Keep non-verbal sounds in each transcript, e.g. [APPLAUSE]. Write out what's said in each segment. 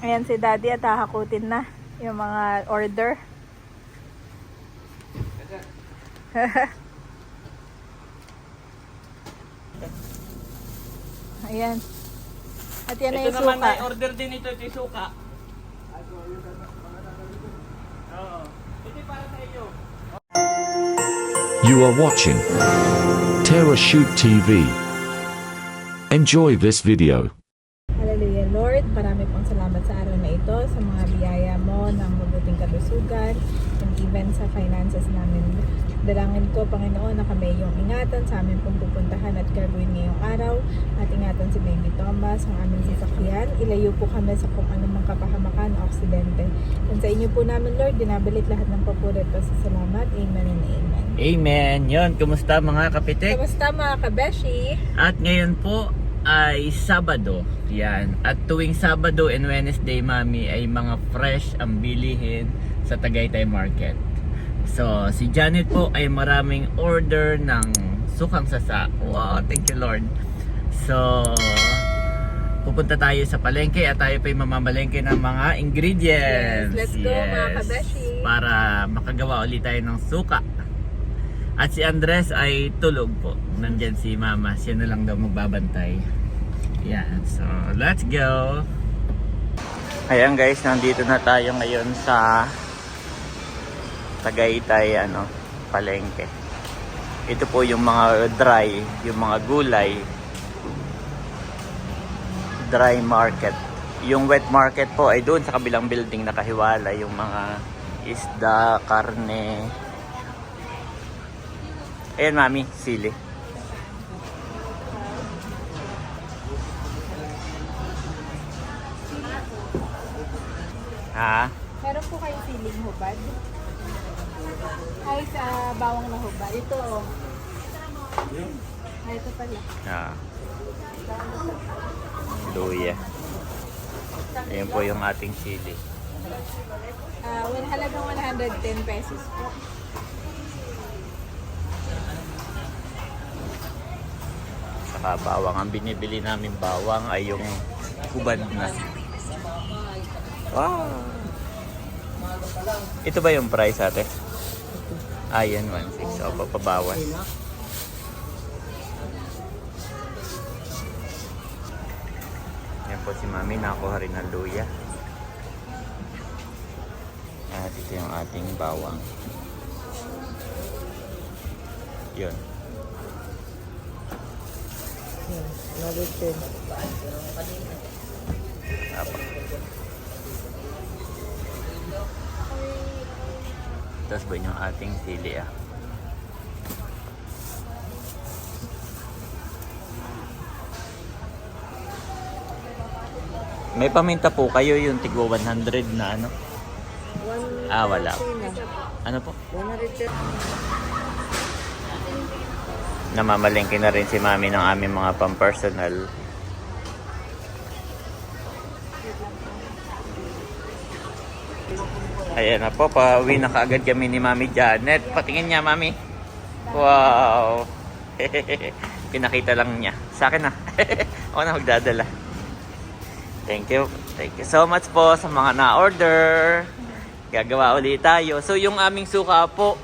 Ayan si daddy at hahakutin na yung mga order. [LAUGHS] Ayan. At yan na Ito yung naman suka. may order din ito, ito yung suka. Oo. Ito yung para sa iyo. You are watching Terra Shoot TV. Enjoy this video. Lord, marami pong salamat sa araw na ito, sa mga biyaya mo ng mabuting kalusugan, and even sa finances namin. Dalangin ko, Panginoon, na kami yung ingatan sa amin pong pupuntahan at gagawin ngayong araw. At ingatan si Baby Thomas, ang aming sasakyan. Ilayo po kami sa kung anumang kapahamakan o aksidente. And sa inyo po namin, Lord, binabalik lahat ng papuri at pasasalamat. Amen and amen. Amen. Yon, kumusta mga kapitek? Kamusta mga kabeshi? At ngayon po ay Sabado. Yan. At tuwing Sabado and Wednesday, mami, ay mga fresh ang bilihin sa Tagaytay Market. So, si Janet po ay maraming order ng sukang sasa. Wow, thank you Lord. So, pupunta tayo sa palengke at tayo pa mamamalengke ng mga ingredients. Yes, let's go, mga kabeshi. Para makagawa ulit tayo ng suka. At si Andres ay tulog po. Nandyan si Mama. Siya na lang daw magbabantay. Yan. So, let's go. Ayan guys, nandito na tayo ngayon sa Tagaytay ano, palengke. Ito po yung mga dry, yung mga gulay. Dry market. Yung wet market po ay doon sa kabilang building nakahiwala yung mga isda, karne, Ayan, mami, sili. Ha? Meron po kayong siling hubad? Ay, sa bawang na hubad. Ito, oh. Ay, ito pala. Ah. Luya. Ayan po yung ating sili. Uh, halagang 110 pesos po. Saka bawang. Ang binibili namin bawang ay yung hubad na. Wow! Ito ba yung price ate? Ah, yan, 1.6. O, papabawas. Yan po si Mami, nakuha rin ng luya. At ito yung ating bawang. Yun. Apa? Tapos ba yung ating sili ah? May paminta po kayo yung tigwa 100 na ano? Ah, wala. Ano po? Namamalengke na rin si mami ng aming mga pampersonal. Ayan na po, pauwi na kaagad kami ni Mami Janet. Patingin niya, Mami. Wow! [LAUGHS] Pinakita lang niya. Sa akin na. [LAUGHS] Ako na magdadala. Thank you. Thank you so much po sa mga na-order. Gagawa ulit tayo. So, yung aming suka po,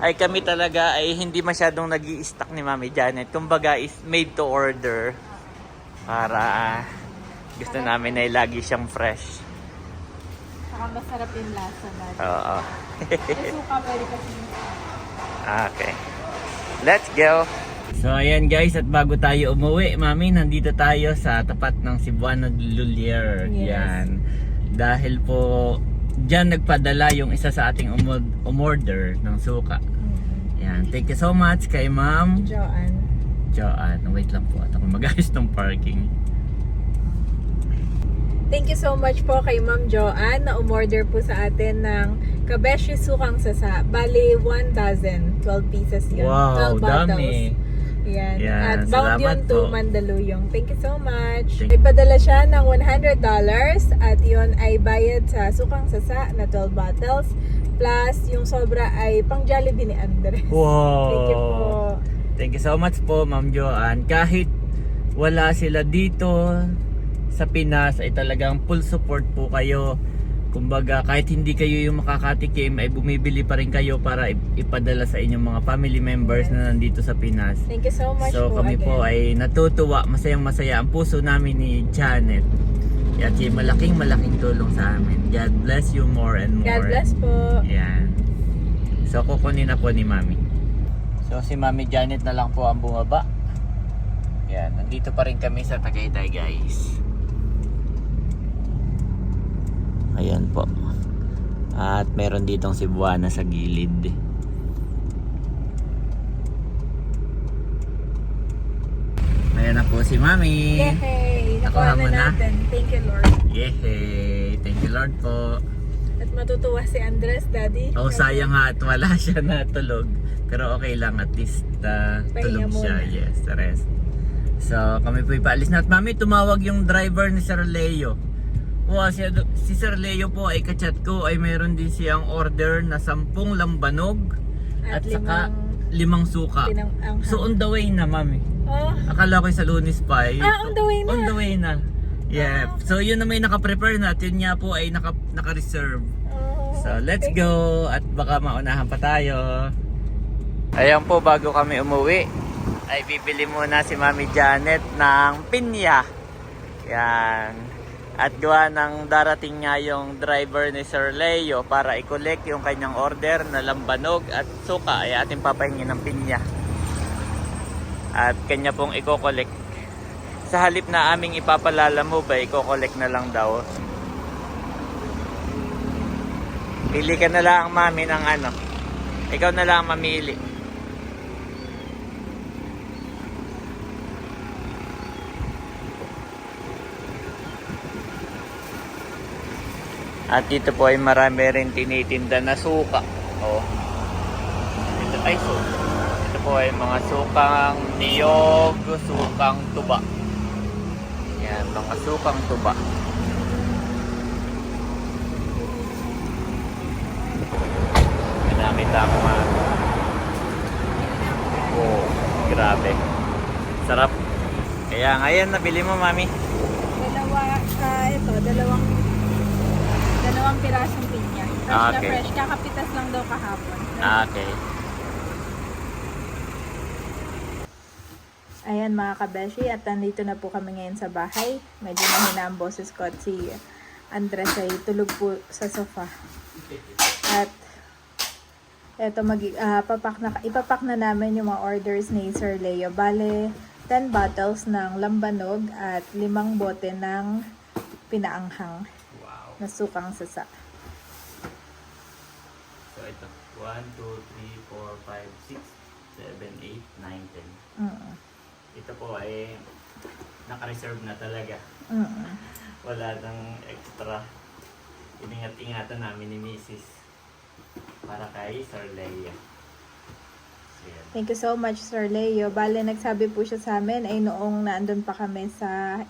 ay kami talaga ay hindi masyadong nag stock ni Mami Janet. Kumbaga is made to order. Para gusto namin ay lagi siyang fresh. Saka masarap yung lasa na. Oo. May [LAUGHS] suka pwede kasi Okay. Let's go. So ayan guys, at bago tayo umuwi, mami, nandito tayo sa tapat ng Cebuano Lulier. Yes. Yan. Dahil po diyan nagpadala yung isa sa ating umod- umorder ng suka. Yan. Thank you so much kay Ma'am Joanne. Joanne. Wait lang po at ako mag-ayos ng parking. Thank you so much po kay Ma'am Joanne na umorder po sa atin ng Kabeshi Sukang Sasa. Bali, 1,000. 12 pieces yun. Wow, 12 bottles. dami. Yan. Yan, At bound yun to po. Mandaluyong. Thank you so much. Thank- May padala siya ng $100 at yun ay bayad sa Sukang Sasa na 12 bottles. Plus, yung sobra ay pang Jollibee ni Andres. Wow. Thank you po. Thank you so much po, Ma'am Joanne. Kahit wala sila dito, sa Pinas ay talagang full support po kayo. Kumbaga kahit hindi kayo yung makakatikim ay bumibili pa rin kayo para ip- ipadala sa inyong mga family members na nandito sa Pinas. Thank you so much So po kami again. po ay natutuwa, masayang masaya ang puso namin ni Janet. At yung malaking malaking tulong sa amin. God bless you more and more. God bless po. Yan. So kukunin na po ni Mami. So si Mami Janet na lang po ang bumaba. Yan, nandito pa rin kami sa Tagaytay guys. Ayan po. At meron ditong Cebuana sa gilid. Ayan na po si Mami. Yay! Nakuha mo na na? natin. Thank you, Lord. Yehey! Thank you Lord po. At matutuwa si Andres, Daddy. Oh, sayang nga at wala [LAUGHS] siya na tulog. Pero okay lang at least uh, tulog siya. Yes, the rest. So, kami po ipaalis na. At mami, tumawag yung driver ni Sir Leo. Wow, si, si Sir Leo po ay kachat ko ay meron din siyang order na sampung lambanog at, At saka limang limang suka. pinang-anghang. So on the way na mami. Oh, Akala ko sa lunis pa eh. Ah, on the way na. On the way na. Yeah. So yun na may naka-prepare na. At yun nga po ay naka, naka-reserve. oh. So let's go at baka maunahan pa tayo. Ayan po bago kami umuwi ay bibili muna si Mami Janet ng pinya. Yan. At gawa ng darating nga yung driver ni Sir Leo para i-collect yung kanyang order na lambanog at suka ay ating papahingin ng pinya. At kanya pong i-collect. Sa halip na aming ipapalala mo i-collect na lang daw. Pili ka na lang mami ng ano. Ikaw na lang mamili. At dito po ay marami rin tinitinda na suka. Oh. Ito ay suka. Ito po ay mga sukang niyog, sukang tuba. Yan, mga sukang tuba. Ginamit ako mga Oh, grabe. Sarap. Kaya ngayon nabili mo, mami. Dalawa, ah, ito, dalawang dalawang pirasong pinya. Fresh Ah, na okay. fresh. Kakapitas lang daw kahapon. Ah, okay. Ayan mga kabeshi, at nandito na po kami ngayon sa bahay. Medyo mahina ang boses ko at si Andres ay tulog po sa sofa. At eto mag ah, papak na ipapak na namin yung mga orders ni Sir Leo. Bale 10 bottles ng lambanog at limang bote ng pinaanghang. Na sukang sasa. So ito. 1, 2, 3, 4, 5, 6, 7, 8, 9, 10. Mm. Ito po ay naka-reserve na talaga. Mm. [LAUGHS] Wala nang extra. Iningat-ingatan namin ni Mrs. Para kay Sir Leia. Thank you so much, Sir Leo. Bale, nagsabi po siya sa amin ay noong naandun pa kami sa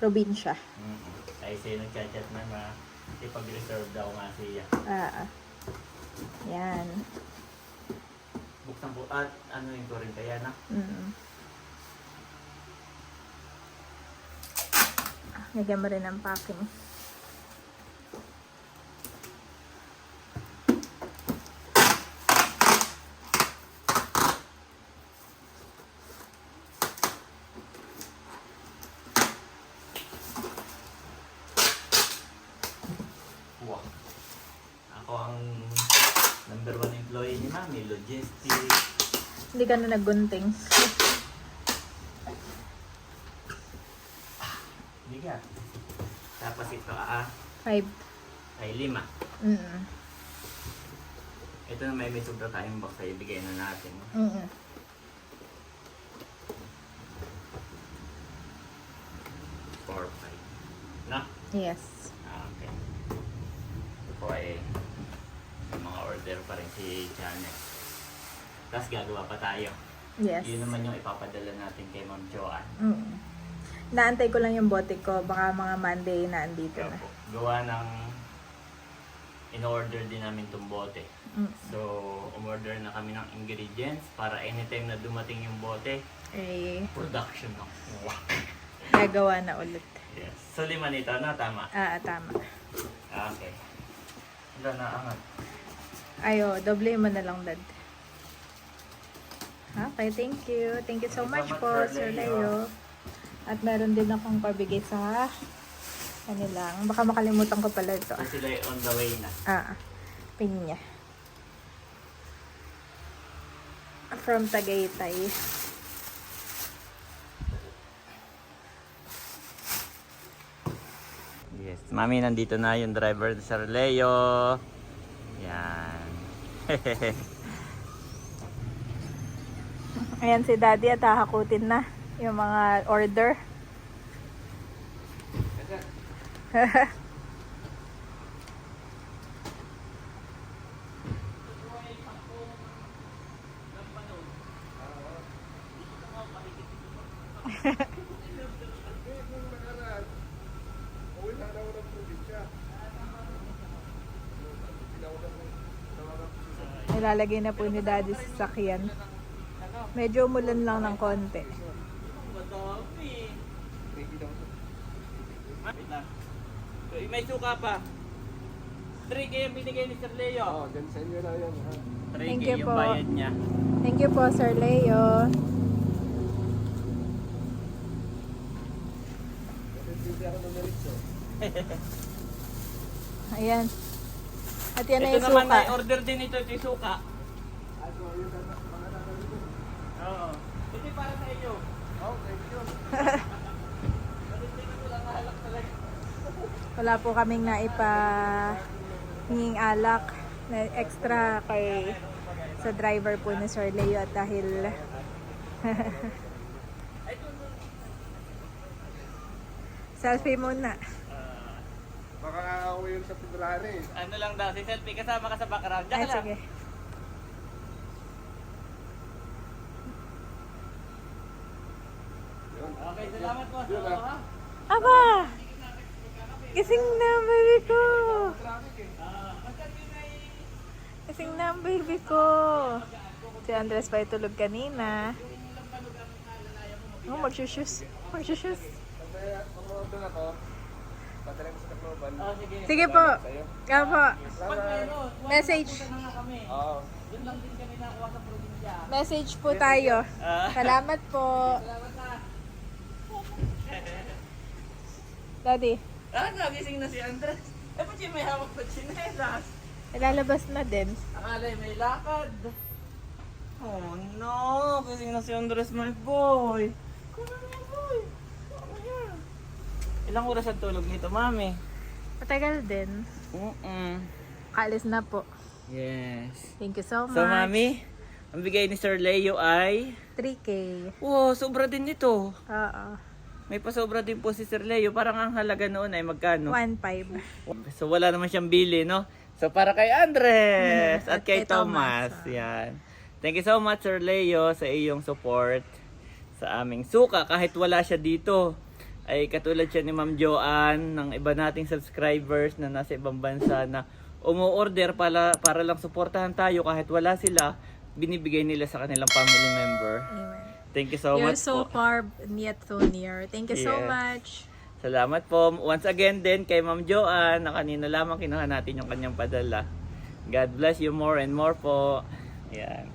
probinsya. Mm-mm. Ay siya nagchat-chat na na ipag-reserve daw nga siya. Ah, yan. Buksan po at ano yung ko rin kaya na. Mm. Lagyan mo rin ng packing. Wow. Ako ang number one employee logistics. Hindi ka na naggunting. Hindi ka. Tapos ito ah, Five. ay lima. Mm. Ito na may may sobra tayong box ay ibigay na natin. Mm. Four, five. Na? Yes. Ah, okay. Ito po ay may mga order pa rin si Janet. Tapos gagawa pa tayo. Yes. Yun naman yung ipapadala natin kay Ma'am Joanne. Mm. Naantay ko lang yung bote ko. Baka mga Monday na andito na. po, gawa ng in-order din namin itong bote. Mm. So, umorder na kami ng ingredients para anytime na dumating yung bote, Eh, production na. Wow! gagawa na ulit. Yes. So, lima nito, no? Tama. Ah, tama. Ah, Okay. Wala na angat. Ayo, doble mo na lang, dad. Okay, thank you. Thank you so much po, Sir Leo. At meron din akong pabigay sa kanilang. Baka makalimutan ko pala ito. So, sila on the way na. Ah, pinya. From Tagaytay. Yes. Mami, nandito na yung driver ni Sir Leo. Yan. [LAUGHS] Ayan si Daddy at hahakutin na yung mga order. [LAUGHS] Nilalagay na po ni Daddy sa sakyan. Medyo umulan lang ng konti. Eh, May suka pa. 3K yung binigay ni Sir Leo. Oh, dyan sa inyo na yan. Ha? 3K Thank you yung po. bayad niya. Thank you po, Sir Leo. [LAUGHS] Ayan. At yan na Ito naman suka. ay order din ito, ito yung suka. Ano, yung mga mga nakalito. Oo. Ito yung para sa inyo. Oh, thank you. Wala po kaming naipa hinging alak na extra kay sa driver po ni Sir Leo at dahil [LAUGHS] selfie muna. Baka ako yun sa February. Ano lang daw, si selfie kasama ka sa background. Diyan Ay, lang. sige. Okay, salamat po. Ah. ha? Aba! Gising na baby ko! Gising na baby ko! Si Andres pa itulog kanina. Oh, magsushus. Magsushus. Kung doon ako, padala ko sa sige. Sige po. Kaya po. Message. na. Oo. Doon din kami nakuha sa probinsya. Message po tayo. Salamat po. Daddy, Ah, nagising na si Andres. Eh, ba't yung may hawak na chinelas? ilalabas na din. Akala may lakad. Oh no, gising na si Andres, my boy. Kuno na boy. Ano yan? Ilang oras ang tulog nito, mami? Matagal din. Mm-mm. Kalis na po. Yes. Thank you so much. So, mami, ang bigay ni Sir Leo ay... 3K. Wow, sobra din nito. Oo. May pasobra din po si Sir Leo. Parang ang halaga noon ay magkano? 1.5. So wala naman siyang bili, no? So para kay Andres at kay kay Thomas. Thomas, Yan. Thank you so much Sir Leo sa iyong support sa aming suka kahit wala siya dito. Ay katulad siya ni Ma'am Joanne ng iba nating subscribers na nasa ibang bansa na umu-order para para lang suportahan tayo kahit wala sila, binibigay nila sa kanilang family member. Amen. Thank you so You're much so po. far and yet so near. Thank you so Yes. much. Salamat po. Once again din kay Ma'am Joanne na kanina lamang kinuha natin yung kanyang padala. God bless you more and more po. Yan.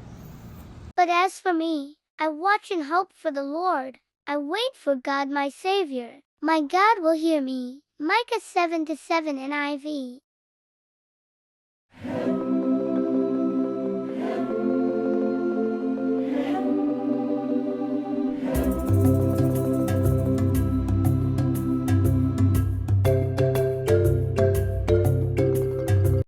But as for me, I watch and hope for the Lord. I wait for God my Savior. My God will hear me. Micah 7 to 7 NIV.